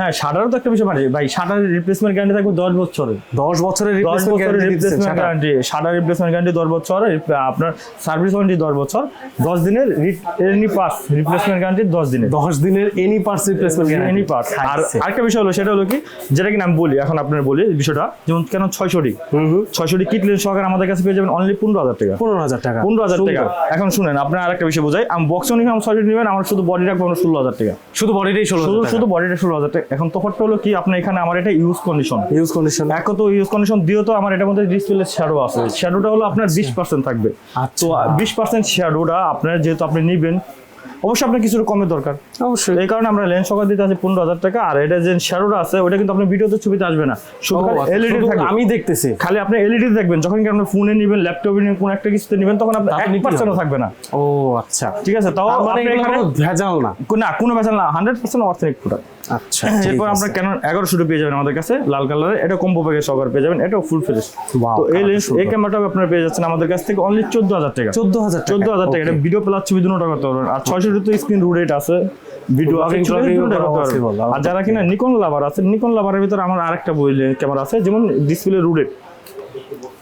হ্যাঁ শাটারও তো একটা বিষয় মানে ভাই শাটারের রিপ্লেসমেন্ট গ্যারান্টি থাকবে দশ বছরের। দশ বছরের replacement guarantee replacement guarantee shutter. Replacement guarantee দশ বছর আপনার সার্ভিস ওয়ারেন্টি দশ বছর দশ দিনের এনি পাস রিপ্লেসমেন্ট গ্যারান্টি দশ দিনের। দশ দিনের any parts replacement any parts আর আরেকটা বিষয় হলো সেটা হলো কি যেটা কিনা আমি বলি এখন আপনার বলি বিষয়টা যেমন কেন ছয়শোটি? ছয়শোটি কিট লেন্স সহকারে আমাদের কাছে পেয়ে যাবেন অনলি পনেরো হাজার টাকা। পনেরো হাজার টাকা। পনেরো হাজার টাকা। এখন শুনেন আপনার আরেকটা বিষয় বোঝাই আমি বক্সও নিয়ে আমার ছয়শোটি নেবেন আমার শুধু বডি রাখব ষোলো হাজার টাকা। শুধু বডিটাই ষোলো শুধু শুধু বডিটা ষোলো হাজার টাকা। এখন তফাৎটা হলো কি আপনার এখানে আমার এটা ইউজ কন্ডিশন ইউজ কন্ডিশন এক তো ইউজ কন্ডিশন দিয়েও তো আমার এটার মধ্যে ডিসপ্লে শ্যাডো আছে। শ্যাডোটা হলো আপনার বিশ পার্সেন্ট থাকবে। আচ্ছা। তো বিশ পার্সেন্ট শ্যাডোটা আপনার যেহেতু আপনি নিবেন অবশ্যই আপনার কিছুটা কমের দরকার। অবশ্যই। এই কারণে আমরা লেন্স সকাল দিতে আছে পনেরো হাজার টাকা। আর এটা যে শ্যাডোটা আছে ওটা কিন্তু আপনার ভিডিওতে ছবিতে আসবে না। ও, আচ্ছা, এলইডি আমি দেখতেছি। খালি আপনি এলইডি দেখবেন যখন কি আপনি ফোনে নিবেন ল্যাপটপে নিবেন কোনো একটা কিছুতে নিবেন তখন আপনার এক পার্সেন্টও থাকবে না। ও আচ্ছা। ঠিক আছে তাও মানে ভেজাল না। না কোনো বেচাল না হান্ড্রেড পার্সেন্ট অর্থনিক প্রোডাক্ট আচ্ছা এরপর আমরা কেন এগারোশোটা পেয়ে যাবেন আমাদের কাছে লাল কালারের এটা কম্বো প্যাকেজ সহকারে পেয়ে যাবেন এটাও ফুল ফ্রেশ তো এই লেন্স এই ক্যামেরাটাও আপনারা পেয়ে যাচ্ছেন আমাদের কাছ থেকে অনলি চোদ্দ হাজার টাকা। চোদ্দ হাজার চোদ্দ হাজার টাকা এটা ভিডিও প্লাস ছবি দুটো পারবেন আর ছয়শো তো স্ক্রিন রুডেট আছে ভিডিও আর যারা কিনা নিকন লাভার আছে নিকন লাভারের ভিতরে আমার আরেকটা বই ক্যামেরা আছে যেমন ডিসপ্লে রুটেড